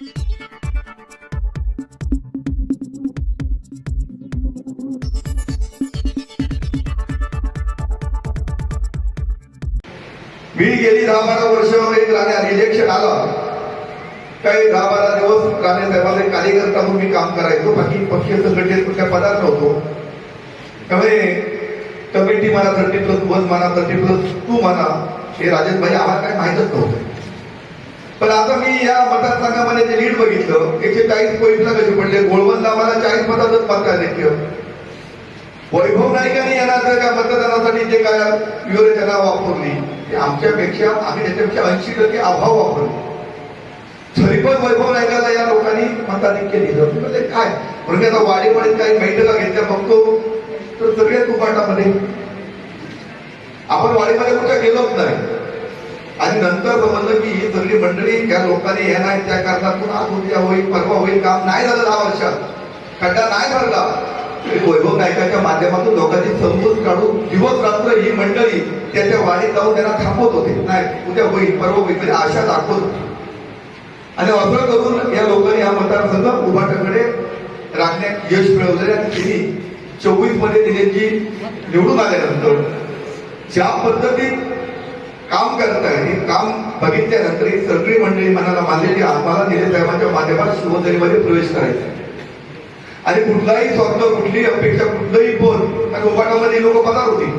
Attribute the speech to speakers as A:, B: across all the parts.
A: मी गेली दहा बारा वर्ष एक राणे इलेक्शन आलं. काही दहा बारा दिवस राणे साहेबांचे कार्यकर्ता म्हणून मी काम करायचो. बाकी पक्षीय संघटनेत कुठल्या पदात नव्हतो. त्यामुळे कमिटी म्हणा थर्टी प्लस वन म्हणा थर्टी प्लस टू म्हणा हे राजेश भाई आम्हाला काय माहीतच नव्हतं. पण आता मी या मतदारसंघामध्ये जे लीड बघितलं एकशे चाळीस पॉईंटला कसे पडले? गोळवंत आम्हाला चाळीस मतातच मतदान वैभव नाईकांनी यांना जर का मतदानासाठी जे काय व्यूहरचना वापरली ते आमच्यापेक्षा आम्ही त्याच्यापेक्षा ऐंशी टक्के अभाव वापरले तरी पण वैभव नाईकाला या लोकांनी मतदान दिलं. म्हणजे काय? म्हणजे आता वाडीमध्ये काही बैठका घेतल्या बघतो. तर सगळ्या उपाटामध्ये आपण वाडीमध्ये कुठे गेलोच नाही. नंतर ही सगळी मंडळी या लोकांनी हे नाही त्या कारणातून पुन्हा उद्या होईल परवा होईल काम नाही झालं दहा वर्षात. खड्डा नाही भरला. वैभव नायकाच्या माध्यमातून लोकांची समजूत काढून दिवस रात्र ही मंडळी त्याच्या वाडीत जाऊन त्यांना थांबवत होते. नाही उद्या होईल परवा होईल म्हणजे आशा दाखवत होती. आणि असं करून या लोकांनी हा मतदारसंघ उभाटाकडे राखण्यात यश मिळवले आणि त्यांनी चोवीसमध्ये दिनेशजी निवडून आल्यानंतर ज्या पद्धतीत काम करताय हे काम बघितल्यानंतर ही सगळी मंडळी मनाला मानलेली आम्हाला निलेश साहेबांच्या माध्यमात शिवसेनेमध्ये प्रवेश करायचा आहे. आणि कुठलाही स्वार्थ कुठलीही अपेक्षा कुठलंही बोल त्या गोपाटामध्ये लोक पदार होती.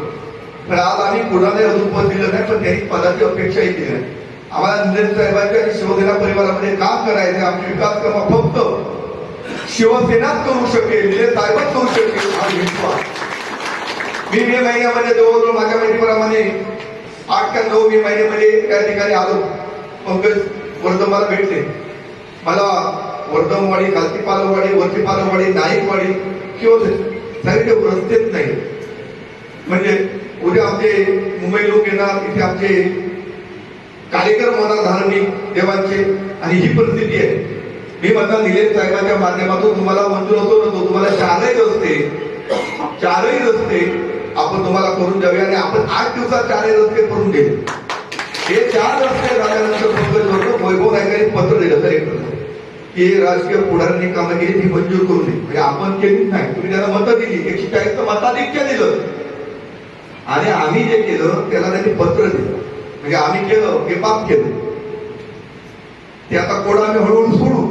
A: पण आज आम्ही कुणालाही अजून पद दिलं नाही पण त्यांनी पदाची अपेक्षाही केली नाही. आम्हाला निलेश साहेबांच्या आणि शिवसेना परिवारामध्ये काम करायचं आमची विकास कामं फक्त शिवसेनाच करू शकेल निलेश साहेबच करू शकेल हा विश्वास. मी मे महिन्यामध्ये जवळजवळ माझ्या माहितीप्रमाणे आठ का नऊ मे महिन्यामध्ये त्या ठिकाणी आलो. पंकज वर्धमाला भेटले. मला वर्धमवाडी खालती पालवाडी वरती पालवाडी नाईकवाडी किंवा साहित्य रस्तेच नाही. म्हणजे उद्या आमचे मुंबई लोक येणार इथे आमचे कार्यक्रम होणार धार्मिक देवांचे आणि ही परिस्थिती आहे. मी म्हणता निलेश साहेबांच्या माध्यमातून तुम्हाला मंजूर होतो नसतो तुम्हाला चारही रस्ते चारही रस्ते आपण तुम्हाला करून द्यावे आणि आपण आठ दिवसात चारही रस्ते करून दिले हे चार रस्ते झाल्यानंतर पंकज वैभव नायकांनी पत्र दिलं कलेक्टरला की राजकीय पुढाऱ्यांनी कामं केली ती मंजूर करू नये म्हणजे आपण केलीच नाही. तुम्ही त्याला मतं दिली. एकशे चाळीस मताधिक्य दिलं. आणि आम्ही जे केलं त्याला त्यांनी पत्र दिलं. म्हणजे आम्ही केलं हे पाप केलं. ते आता कोडा आम्ही हळूहळू सोडू.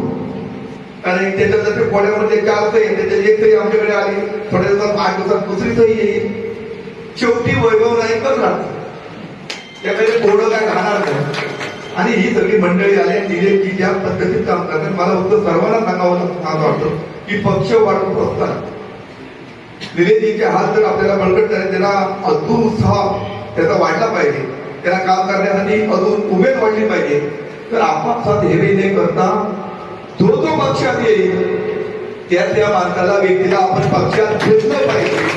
A: कारण त्याच्यासाठी कोड्यामध्ये चार सही आहे, त्याच्यात एक सही आमच्याकडे आली. थोड्या दिवसात आठ दिवसात दुसरी सही येईल. शेवटी वैभव नाईकच राहत. त्याकडे कोडं काय राहणार नाही. आणि ही सगळी मंडळी आली आणि की ज्या पद्धतीत काम करतात. मला फक्त सर्वांना सांगावं सांगावं वाटतं की पक्ष वाढवत असतात निलेजीचे हात जर आपल्याला बळकट करायचे त्याला अजून उत्साह त्याचा वाढला पाहिजे. त्याला काम करण्यासाठी अजून उमेद वाढली पाहिजे. तर आपापसात हेवे न करता जो जो पक्षात येईल त्या त्या माणसाला व्यक्तीला आपण पक्षात घेतलं पाहिजे.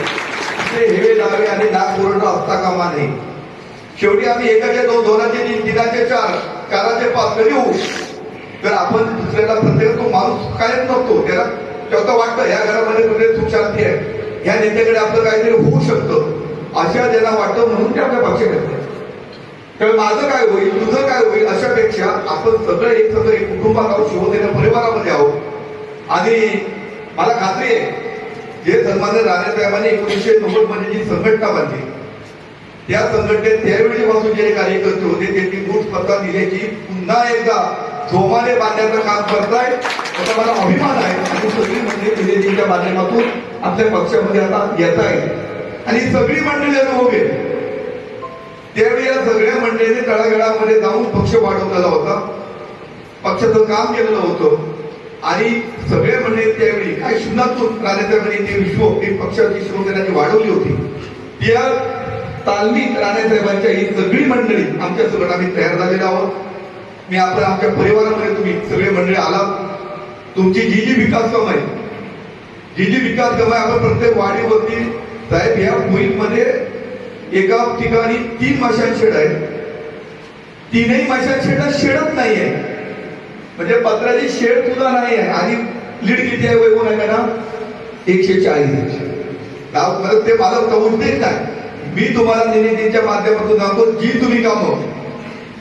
A: असले हेवे लावे आणि नाक पूर्ण असता कामा नाही. शेवटी आम्ही एकाचे दोन दोनाचे तीन तीनाचे चार चाराचे पाच कधी होऊ? तर आपण दुसऱ्याला प्रत्येक तो माणूस कायम नसतो. त्याला त्याचं वाटतं या घरामध्ये कुठे सुख शांती आहे? या नेत्याकडे आपलं काहीतरी होऊ शकतं. अशा ज्यांना वाटतं म्हणून ते आपल्या पक्ष घेतले तर माझं काय होईल तुझं काय होईल अशापेक्षा आपण सगळं एक सगळं एक कुटुंबात आहोत शिवसेना परिवारामध्ये आहोत. आणि मला खात्री आहे जे सन्मान्य राणेसाहेबांनी एकोणीसशे नव्वदमध्ये जी संघटना बांधली त्या संघटनेत त्यावेळी पासून जे कार्यकर्ते होते त्यांनी मूळ स्पर्धा दिल्याची पुन्हा एकदा जोमाने बांधण्याचं काम करताय. त्याचा मला अभिमान आहे. आणि सगळी मंडळी दिलेजीच्या माध्यमातून आपल्या पक्षामध्ये आता येत आहे आणि सगळी मंडळी अनुभव त्यावेळी या सगळ्या मंडळीने तळागळामध्ये जाऊन पक्ष वाढवलेला होता. पक्षाचं काम केलेलं होतं. आणि सगळे मंडळी त्यावेळी काय शून्यातून राणेसाहेबांनी ते विश्व एक पक्षाची शिवसेनाची वाढवली होती. त्या तालमीत राणेसाहेबांच्या ही सगळी मंडळी आमच्यासोबत आम्ही तयार झालेलो आहोत. मी आपण आमच्या परिवारामध्ये तुम्ही सगळे मंडळी आलात. तुमची जी जी विकास कामं आहे जी जी विकास कामं आहे आपण प्रत्येक वाडीवरती साहेब या मोहीममध्ये एका ठिकाणी तीन माशांशेड आहे. तीनही मशान शेडत नाही नाहीये. म्हणजे पत्राची शेड सुद्धा नाही आहे. आणि लीड किती आहे वैभव नाही ना एकशे. चाळीस परत ते मला कवून देत नाही मी तुम्हाला निधीच्या माध्यमातून सांगतो जी तुम्ही कामं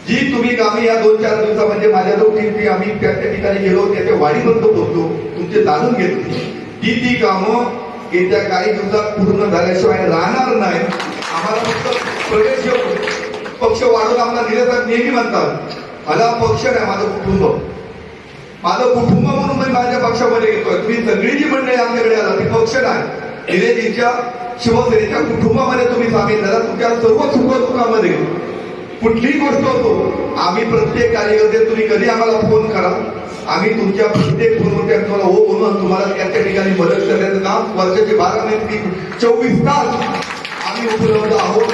A: जी तुम्ही कामे या दोन चार दिवसा म्हणजे माझ्या जो टीम ती आम्ही त्या त्या ठिकाणी गेलो त्याच्या वाढीपर्यंत बोलतो तुमचे जाणून घेतो. ती ती कामं येत्या काही दिवसात पूर्ण झाल्याशिवाय राहणार नाही. आम्हाला फक्त प्रवेश पक्ष वाढवून आम्हाला दिले तर नेहमी म्हणतात मला पक्ष नाही माझं कुटुंब. माझं कुटुंब म्हणून मी माझ्या पक्षामध्ये येतोय. तुम्ही सगळी जी मंडळी आमच्याकडे आला ती पक्ष नाही निलेजीच्या शिवसेनेच्या कुटुंबामध्ये तुम्ही सामील झाला तुमच्या सर्व सुखदुःखामध्ये. कुठलीही गोष्ट होतो आम्ही प्रत्येक कार्यकर्ते तुम्ही कधी आम्हाला फोन करा. आम्ही तुमच्या प्रत्येक फोनवर तुम्हाला हो म्हणून तुम्हाला त्या त्या ठिकाणी मदत करण्याचं काम वर्षाचे बारा महिने चोवीस तास आम्ही उपलब्ध आहोत.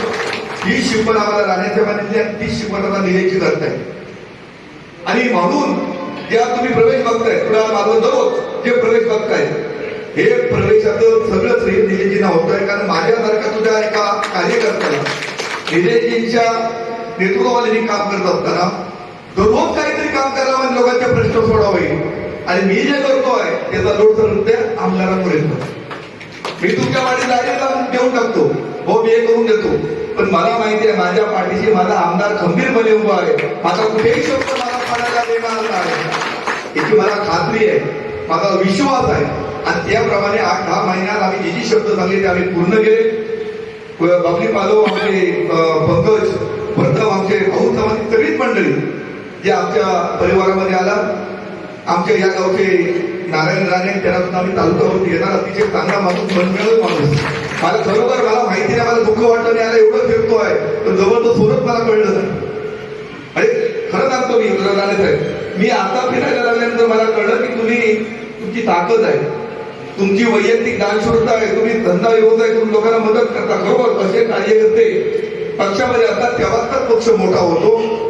A: ही शिकवण आम्हाला राहण्याच्या मान्यते आणि ती शिकवण आता निलेची करताय आणि म्हणून ज्या तुम्ही प्रवेश बघताय तुला माझं दररोज जे प्रवेश बघताय हे प्रवेशाचं सगळं श्रेय निलेजींना होत आहे कारण माझ्यासारखा तुझ्या एका कार्यकर्त्याला निलेजींच्या नेतृत्वाखाली मी काम करत असताना दररोज काहीतरी काम करावं आणि लोकांचे प्रश्न सोडावे आणि मी जे करतोय त्याचा लोड सर त्या आमदारांपर्यंत मी तुमच्या पाठीला जागेला देऊन टाकतो. हो मी हे करून देतो. पण मला माहिती आहे माझ्या पाठीशी माझा आमदार खंबीरपणे उभा आहे. माझा कुठेही शब्द मला आहे. याची मला खात्री आहे. माझा विश्वास आहे. आणि त्याप्रमाणे आठ दहा महिन्यात आम्ही जे जी शब्द सांगले ते आम्ही पूर्ण केले. बाबली पालव आमचे पंकज प्रथम आमचे भाऊ समाज सगळीच मंडळी जे आमच्या परिवारामध्ये आला आमच्या या गावचे नारायण राणे त्यांना सुद्धा आम्ही तालुक्यावरती येणार अतिशय चांगला माणूस मनमिळत माणूस. मला खरोखर मला माहिती नाही मला दुःख वाटलं नाही आला एवढं फिरतोय. आहे जवळ तो सोडत मला कळलं नाही. अरे खरं सांगतो मी राणे आहे. मी आता फिरायला लागल्यानंतर मला कळलं की तुम्ही तुमची ताकद आहे. तुमची वैयक्तिक दानशूरता आहे. तुम्ही धंदा व्यवसाय करून लोकांना मदत करता. खरोखर असे कार्य कार्यकर्ते पक्षामध्ये असतात तेव्हाच तर पक्ष मोठा होतो.